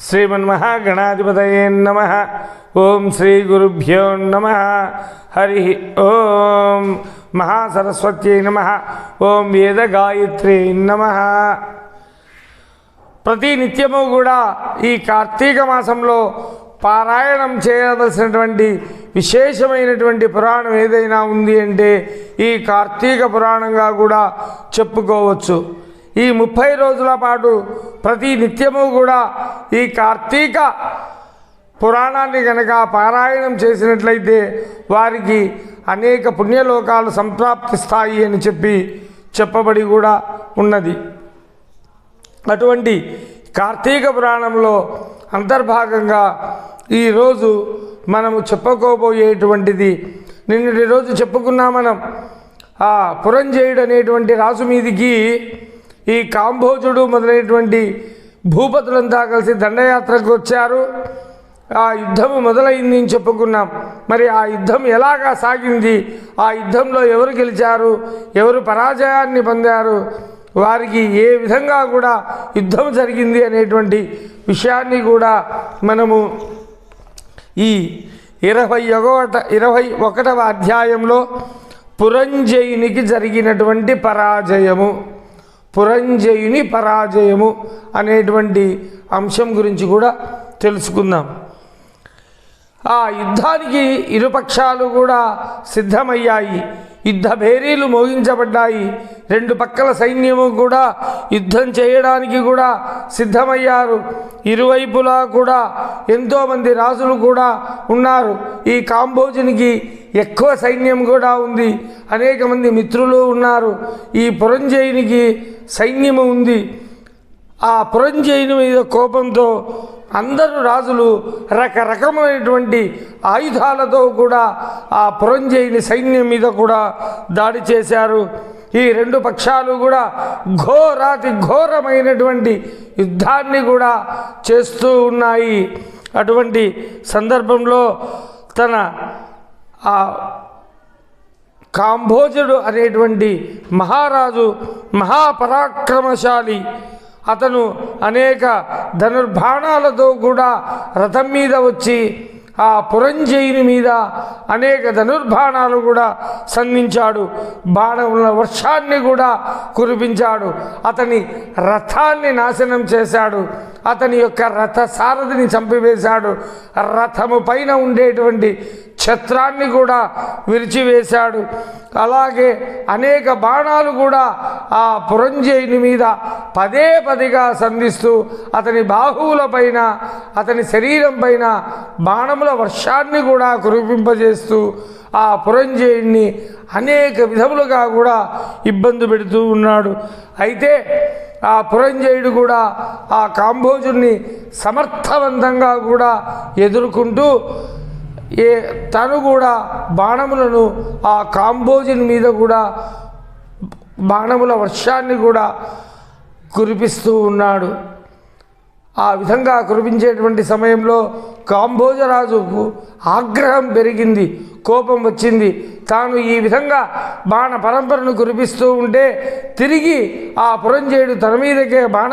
శ్రీమన్మహాగణాధిపతయే నమ. ఓం శ్రీ గురుభ్యో నమ. హరి ఓం మహాసరస్వత్యై నమ. ఓం వేదగాయత్రీ నమ. ప్రతి నిత్యము కూడా ఈ కార్తీక మాసంలో పారాయణం చేయవలసినటువంటి విశేషమైనటువంటి పురాణం ఏదైనా ఉంది అంటే ఈ కార్తీక పురాణంగా కూడా చెప్పుకోవచ్చు. ఈ ముప్పై రోజుల పాటు ప్రతి నిత్యము కూడా ఈ కార్తీక పురాణాన్ని కనుక పారాయణం చేసినట్లయితే వారికి అనేక పుణ్యలోకాలు సంప్రాప్తిస్తాయి అని చెప్పి చెప్పబడి కూడా ఉన్నది. అటువంటి కార్తీక పురాణంలో అంతర్భాగంగా ఈరోజు మనము చెప్పుకోబోయేటువంటిది. నిన్నటి రోజు చెప్పుకున్నా మనం ఆ పురంజయుడు అనేటువంటి రాజు మీదికి ఈ కాంభోజుడు మొదలైనటువంటి భూపతులంతా కలిసి దండయాత్రకు వచ్చారు. ఆ యుద్ధము మొదలైంది అని చెప్పుకున్నాం. మరి ఆ యుద్ధం ఎలాగా సాగింది? ఆ యుద్ధంలో ఎవరు గెలిచారు? ఎవరు పరాజయాన్ని పొందారు? వారికి ఏ విధంగా కూడా యుద్ధం జరిగింది అనేటువంటి విషయాన్ని కూడా మనము ఈ ఇరవై ఒకట ఇరవై ఒకటవ అధ్యాయంలో పురంజయునికి జరిగినటువంటి పరాజయము. పురంజయుని పరాజయము అనేటువంటి అంశం గురించి కూడా తెలుసుకుందాం. ఆ యుద్ధానికి ఇరుపక్షాలు కూడా సిద్ధమయ్యాయి. యుద్ధ భేరీలు మోగించబడ్డాయి. రెండు పక్కల సైన్యము కూడా యుద్ధం చేయడానికి కూడా సిద్ధమయ్యారు. ఇరువైపులా కూడా ఎంతోమంది రాజులు కూడా ఉన్నారు. ఈ కాంబోజునికి ఎక్కువ సైన్యం కూడా ఉంది. అనేక మంది మిత్రులు ఉన్నారు. ఈ పురంజయునికి సైన్యము ఉంది. ఆ పురంజయుని మీద కోపంతో అందరూ రాజులు రకరకమైనటువంటి ఆయుధాలతో కూడా ఆ పురంజయుని సైన్యం మీద కూడా దాడి చేశారు. ఈ రెండు పక్షాలు కూడా ఘోరాతి ఘోరమైనటువంటి యుద్ధాన్ని కూడా చేస్తూ ఉన్నాయి. అటువంటి సందర్భంలో తన ఆ కాంభోజుడు అనేటువంటి మహారాజు మహాపరాక్రమశాలి అతను అనేక ధనుర్బాణాలతో కూడా రథం మీద వచ్చి ఆ పురంజయుని మీద అనేక ధనుర్బాణాలు కూడా సంధించాడు. బాణముల వర్షాన్ని కూడా కురిపించాడు. అతని రథాన్ని నాశనం చేశాడు. అతని యొక్క రథ సారథిని చంపివేశాడు. రథము పైన ఉండేటువంటి ఛత్రాన్ని కూడా విరిచివేశాడు. అలాగే అనేక బాణాలు కూడా ఆ పురంజయుని మీద పదే పదిగా సంధిస్తూ అతని బాహువుల పైన అతని శరీరం పైన బాణముల వర్షాన్ని కూడా కురిపింపజేస్తూ ఆ పురంజయుణ్ణి అనేక విధములుగా కూడా ఇబ్బంది పెడుతూ ఉన్నాడు. అయితే ఆ పురంజయుడు కూడా ఆ కాంభోజుని సమర్థవంతంగా కూడా ఎదుర్కొంటూ ఏ తను కూడా బాణములను ఆ కాంబోజుని మీద కూడా బాణముల వర్షాన్ని కూడా కురిపిస్తూ ఉన్నాడు. ఆ విధంగా కురిపించేటువంటి సమయంలో కాంబోజరాజుకు ఆగ్రహం పెరిగింది కోపం వచ్చింది. తాను ఈ విధంగా బాణ పరంపరను కురిపిస్తూ ఉంటే తిరిగి ఆ పురంజేయుడు తన మీదకే బాణ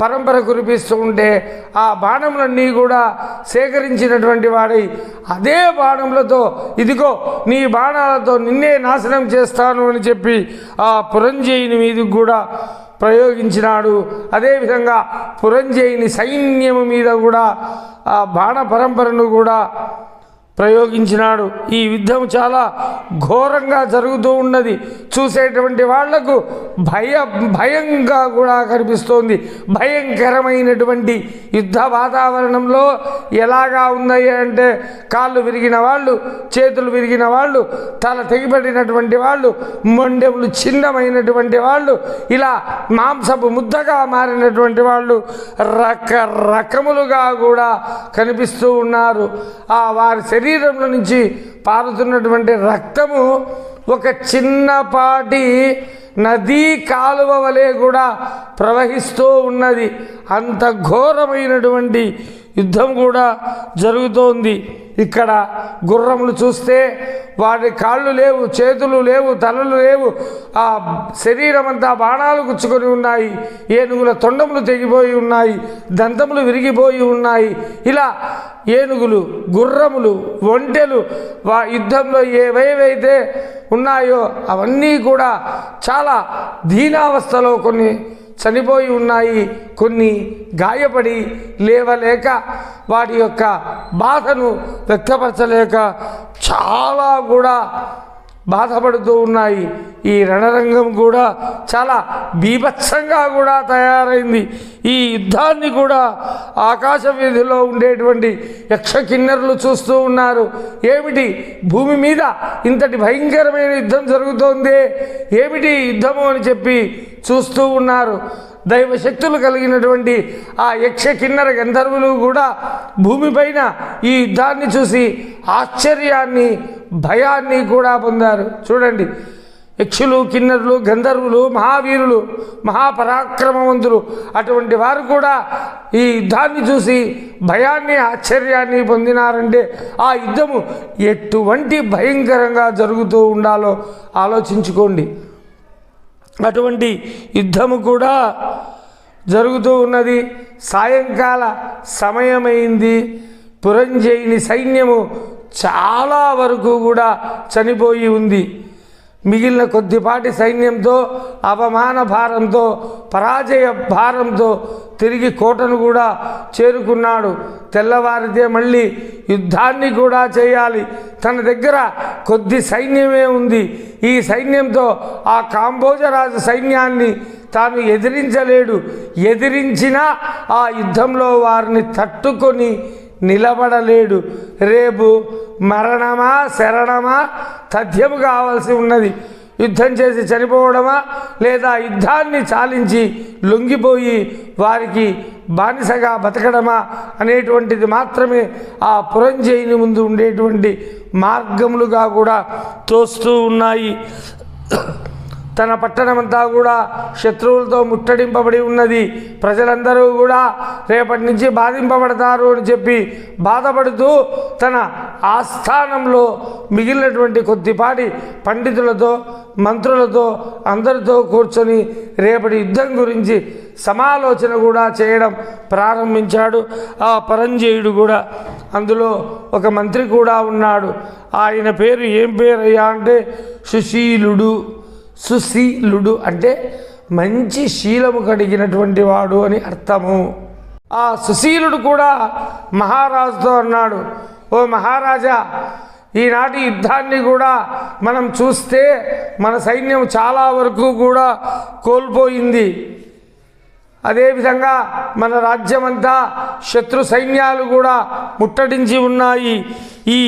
పరంపర కురిపిస్తూ ఉంటే ఆ బాణములన్నీ కూడా సేకరించినటువంటి వాడై అదే బాణములతో ఇదిగో నీ బాణాలతో నిన్నే నాశనం చేస్తాను అని చెప్పి ఆ పురంజయుని మీదకి కూడా ప్రయోగించినాడు. అదేవిధంగా పురంజేయుని సైన్యము మీద కూడా ఆ బాణ పరంపరను కూడా ప్రయోగించినాడు. ఈ యుద్ధం చాలా ఘోరంగా జరుగుతూ ఉన్నది. చూసేటువంటి వాళ్ళకు భయ భయంగా కూడా కనిపిస్తోంది. భయంకరమైనటువంటి యుద్ధ వాతావరణంలో ఎలాగా ఉన్నాయి అంటే కాళ్ళు విరిగిన వాళ్ళు చేతులు విరిగిన వాళ్ళు తల తెగిపడినటువంటి వాళ్ళు మొండెములు చిన్నమైనటువంటి వాళ్ళు ఇలా మాంసపు ముద్దగా మారినటువంటి వాళ్ళు రకరకములుగా కూడా కనిపిస్తూ ఉన్నారు. ఆ వారి శరీరం శరీరంలో నుంచి పారుతున్నటువంటి రక్తము ఒక చిన్నపాటి నదీ కాలువ వలె కూడా ప్రవహిస్తూ ఉన్నది. అంత ఘోరమైనటువంటి యుద్ధం కూడా జరుగుతోంది. ఇక్కడ గుర్రములు చూస్తే వాటి కాళ్ళు లేవు చేతులు లేవు తలలు లేవు. ఆ శరీరం అంతా బాణాలు గుచ్చుకొని ఉన్నాయి. ఏనుగుల తొండములు తెగిపోయి ఉన్నాయి. దంతములు విరిగిపోయి ఉన్నాయి. ఇలా ఏనుగులు గుర్రములు ఒంటెలు వా యుద్ధంలో ఏవేవైతే ఉన్నాయో అవన్నీ కూడా చాలా దీనావస్థలో కొన్ని చనిపోయి ఉన్నాయి. కొన్ని గాయపడి లేవలేక వాటి యొక్క బాధను వ్యక్తపరచలేక చాలా కూడా బాధపడుతూ ఉన్నాయి. ఈ రణరంగం కూడా చాలా బీభత్సంగా కూడా తయారైంది. ఈ యుద్ధాన్ని కూడా ఆకాశ వీధిలో ఉండేటువంటి యక్ష కిన్నెరలు చూస్తూ ఉన్నారు. ఏమిటి? భూమి మీద ఇంతటి భయంకరమైన యుద్ధం జరుగుతోంది? ఏమిటి యుద్ధము అని చెప్పి చూస్తూ ఉన్నారు. దైవశక్తులు కలిగినటువంటి ఆ యక్ష కిన్నర గంధర్వులు కూడా భూమిపైన ఈ యుద్ధాన్ని చూసి ఆశ్చర్యాన్ని భయాన్ని కూడా పొందారు. చూడండి. యక్షులు కిన్నరులు గంధర్వులు మహావీరులు మహాపరాక్రమవంతులు అటువంటి వారు కూడా ఈ యుద్ధాన్ని చూసి భయాన్ని ఆశ్చర్యాన్ని పొందినారంటే ఆ యుద్ధము ఎటువంటి భయంకరంగా జరుగుతూ ఉండాలో ఆలోచించుకోండి. అటువంటి యుద్ధము కూడా జరుగుతూ ఉన్నది. సాయంకాల సమయమైంది. పురంజయుని సైన్యము చాలా వరకు కూడా చనిపోయి ఉంది. మిగిలిన కొద్దిపాటి సైన్యంతో అవమాన భారంతో పరాజయ భారంతో తిరిగి కోటను కూడా చేరుకున్నాడు. తెల్లవారితే మళ్ళీ యుద్ధాన్ని కూడా చేయాలి. తన దగ్గర కొద్ది సైన్యమే ఉంది. ఈ సైన్యంతో ఆ కాంబోజరాజు సైన్యాన్ని తాను ఎదిరించలేడు. ఎదిరించినా ఆ యుద్ధంలో వారిని తట్టుకొని నిలబడలేడు. రేపు మరణమా శరణమా తథ్యము కావాల్సి ఉన్నది. యుద్ధం చేసి చనిపోవడమా? లేదా యుద్ధాన్ని చాలించి లొంగిపోయి వారికి బానిసగా బతకడమా? అనేటువంటిది మాత్రమే ఆ పురంజయుని ముందు ఉండేటువంటి మార్గములుగా కూడా తోస్తూ ఉన్నాయి. తన పట్టణమంతా కూడా శత్రువులతో ముట్టడింపబడి ఉన్నది. ప్రజలందరూ కూడా రేపటి నుంచి బాధింపబడతారు అని చెప్పి బాధపడుతూ తన ఆస్థానంలో మిగిలినటువంటి కొద్దిపాటి పండితులతో మంత్రులతో అందరితో కూర్చొని రేపటి యుద్ధం గురించి సమాలోచన కూడా చేయడం ప్రారంభించాడు. ఆ పరంజయుడు కూడా అందులో ఒక మంత్రి కూడా ఉన్నాడు. ఆయన పేరు ఏం పేరయ్యా అంటే సుశీలుడు. సుశీలుడు అంటే మంచి శీలము కలిగినటువంటి వాడు అని అర్థము. ఆ సుశీలుడు కూడా మహారాజుతో అన్నాడు ఓ మహారాజా ఈనాటి యుద్ధాన్ని కూడా మనం చూస్తే మన సైన్యం చాలా వరకు కూడా కోల్పోయింది. అదేవిధంగా మన రాజ్యమంతా శత్రు సైన్యాలు కూడా ముట్టడించి ఉన్నాయి. ఈ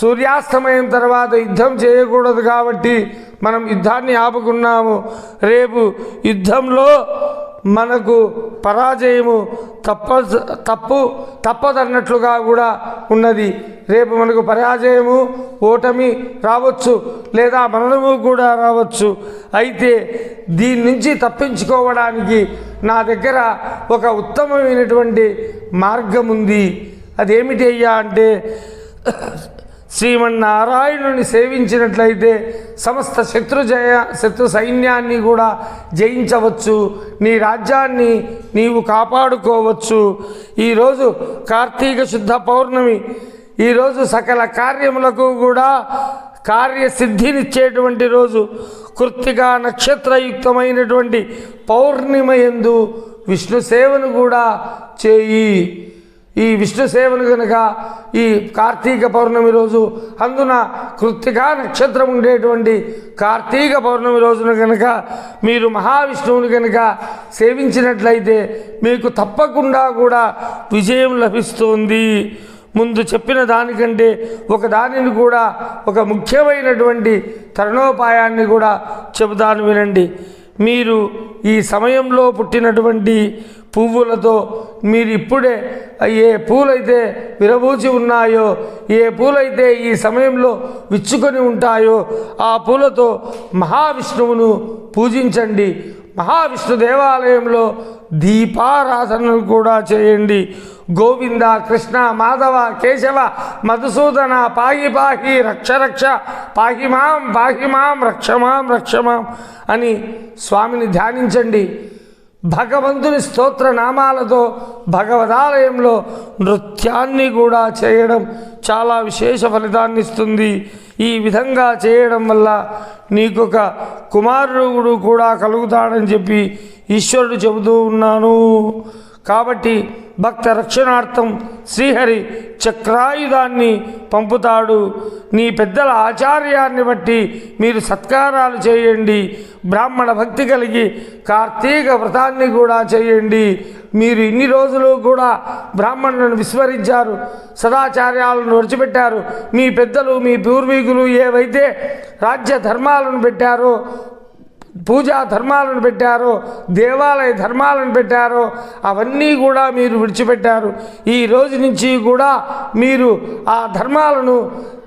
సూర్యాస్తమయం తర్వాత యుద్ధం చేయకూడదు కాబట్టి మనం యుద్ధాన్ని ఆపుకున్నాము. రేపు యుద్ధంలో మనకు పరాజయము తప్ప తప్పు తప్పదన్నట్లుగా కూడా ఉన్నది. రేపు మనకు పరాజయము ఓటమి రావచ్చు లేదా మరణము కూడా రావచ్చు. అయితే దీని నుంచి తప్పించుకోవడానికి నా దగ్గర ఒక ఉత్తమమైనటువంటి మార్గం ఉంది అదేమిటి అయ్యా అంటే శ్రీమన్నారాయణుని సేవించినట్లయితే సమస్త శత్రు జయ శత్రు సైన్యాన్ని కూడా జయించవచ్చు. నీ రాజ్యాన్ని నీవు కాపాడుకోవచ్చు. ఈరోజు కార్తీక శుద్ధ పౌర్ణమి. ఈరోజు సకల కార్యములకు కూడా కార్యసిద్ధినిచ్చేటువంటి రోజు. కృత్తిగా నక్షత్రయుక్తమైనటువంటి పౌర్ణిమ ఎందు విష్ణు సేవను కూడా చేయి. ఈ విష్ణు సేవను కనుక ఈ కార్తీక పౌర్ణమి రోజు అందున కృత్తికా నక్షత్రం ఉండేటువంటి కార్తీక పౌర్ణమి రోజున కనుక మీరు మహావిష్ణువుని కనుక సేవించినట్లయితే మీకు తప్పకుండా కూడా విజయం లభిస్తుంది. ముందు చెప్పిన దానికంటే ఒక దానిని కూడా ఒక ముఖ్యమైనటువంటి తరుణోపాయాన్ని కూడా చెబుతాను వినండి. మీరు ఈ సమయంలో పుట్టినటువంటి పువ్వులతో మీరు ఇప్పుడే ఏ పూలైతే విరబూచి ఉన్నాయో ఏ పూలైతే ఈ సమయంలో విచ్చుకొని ఉంటాయో ఆ పూలతో మహావిష్ణువును పూజించండి. మహావిష్ణు దేవాలయంలో దీపారాధనలు కూడా చేయండి. గోవింద కృష్ణ మాధవ కేశవ మధుసూదన పాహి పాహి రక్ష రక్ష పాహిమాం పాహిమాం రక్షమాం రక్షమాం అని స్వామిని ధ్యానించండి. భగవంతుని స్తోత్ర నామాలతో భగవదాలయంలో నృత్యాన్ని కూడా చేయడం చాలా విశేష ఫలితాన్ని ఇస్తుంది. ఈ విధంగా చేయడం వల్ల నీకొక కుమారుడు కూడా కలుగుతాడని చెప్పి ఈశ్వరుడు చెబుతూ ఉన్నాను. కాబట్టి భక్త రక్షణార్థం శ్రీహరి చక్రాయుధాన్ని పంపుతాడు. నీ పెద్దల ఆచార్యాన్ని బట్టి మీరు సత్కారాలు చేయండి. బ్రాహ్మణ భక్తి కలిగి కార్తీక వ్రతాన్ని కూడా చేయండి. మీరు ఇన్ని రోజులు కూడా బ్రాహ్మణులను విస్మరించారు. సదాచార్యాలను విడిచిపెట్టారు మీ పెద్దలు మీ పూర్వీకులు ఏవైతే రాజ్య ధర్మాలను పెట్టారో పూజా ధర్మాలను పెట్టారో దేవాలయ ధర్మాలను పెట్టారో అవన్నీ కూడా మీరు విడిచిపెట్టారు. ఈ రోజు నుంచి కూడా మీరు ఆ ధర్మాలను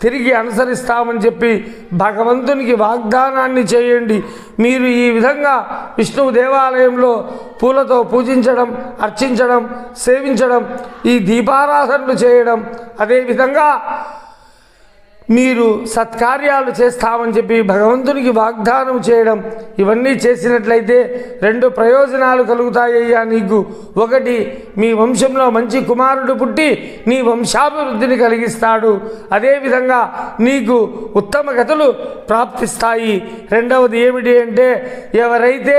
తిరిగి అనుసరిస్తామని చెప్పి భగవంతునికి వాగ్దానాన్ని చేయండి. మీరు ఈ విధంగా విష్ణువు దేవాలయంలో పూలతో పూజించడం అర్చించడం సేవించడం ఈ దీపారాధనలు చేయడం అదేవిధంగా మీరు సత్కార్యాలు చేస్తామని చెప్పి భగవంతునికి వాగ్దానం చేయడం ఇవన్నీ చేసినట్లయితే రెండు ప్రయోజనాలు కలుగుతాయ్యా నీకు. ఒకటి మీ వంశంలో మంచి కుమారుడు పుట్టి నీ వంశాభివృద్ధిని కలిగిస్తాడు. అదేవిధంగా నీకు ఉత్తమ గతులు ప్రాప్తిస్తాయి. రెండవది ఏమిటి అంటే ఎవరైతే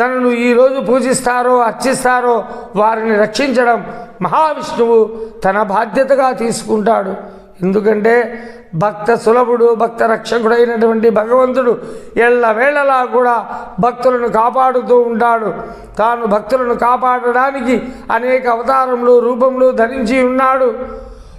తనను ఈరోజు పూజిస్తారో అర్చిస్తారో వారిని రక్షించడం మహావిష్ణువు తన బాధ్యతగా తీసుకుంటాడు. ఎందుకంటే భక్త సులభుడు భక్త రక్షకుడైనటువంటి భగవంతుడు ఎల్లవేళలా కూడా భక్తులను కాపాడుతూ ఉంటాడు. తాను భక్తులను కాపాడడానికి అనేక అవతారంలో రూపంలో ధరించి ఉన్నాడు.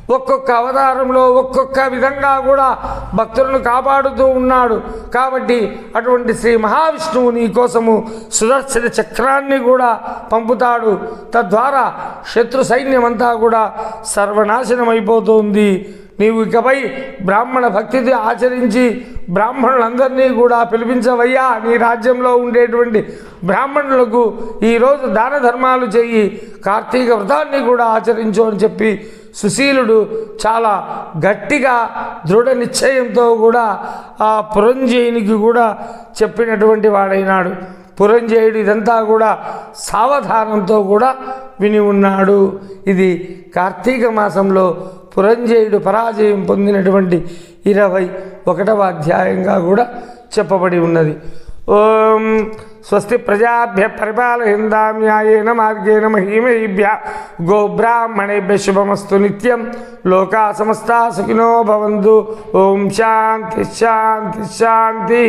ఒక్కొక్క అవతారంలో ఒక్కొక్క విధంగా కూడా భక్తులను కాపాడుతూ ఉన్నాడు. కాబట్టి అటువంటి శ్రీ మహావిష్ణువు నీ కోసము సుదర్శన చక్రాన్ని కూడా పంపుతాడు. తద్వారా శత్రు సైన్యమంతా కూడా సర్వనాశనం అయిపోతుంది నీవు ఇకపై బ్రాహ్మణ భక్తిని ఆచరించి బ్రాహ్మణులందరినీ కూడా పిలిపించవయ్యా. నీ రాజ్యంలో ఉండేటువంటి బ్రాహ్మణులకు ఈరోజు దాన ధర్మాలు చేయి కార్తీక వ్రతాన్ని కూడా ఆచరించు అని చెప్పి సుశీలుడు చాలా గట్టిగా దృఢ నిశ్చయంతో కూడా ఆ పురంజయునికి కూడా చెప్పినటువంటి వాడైనాడు. పురంజయుడు ఇదంతా కూడా సావధానంతో కూడా విని ఉన్నాడు. ఇది కార్తీక మాసంలో పురంజయుడు పరాజయం పొందినటువంటి ఇరవై ఒకటవ అధ్యాయంగా కూడా చెప్పబడి ఉన్నది. ఓం స్వస్తి ప్రజాభ్య పరిపాలయందాం న్యాయేన మార్గేణ మహీమహీభ్య గోబ్రాహ్మణేభ్య శుభమస్తు నిత్యం లోకా సమస్తా సుఖినో భవంతు. ఓం శాంతి శాంతి శాంతి.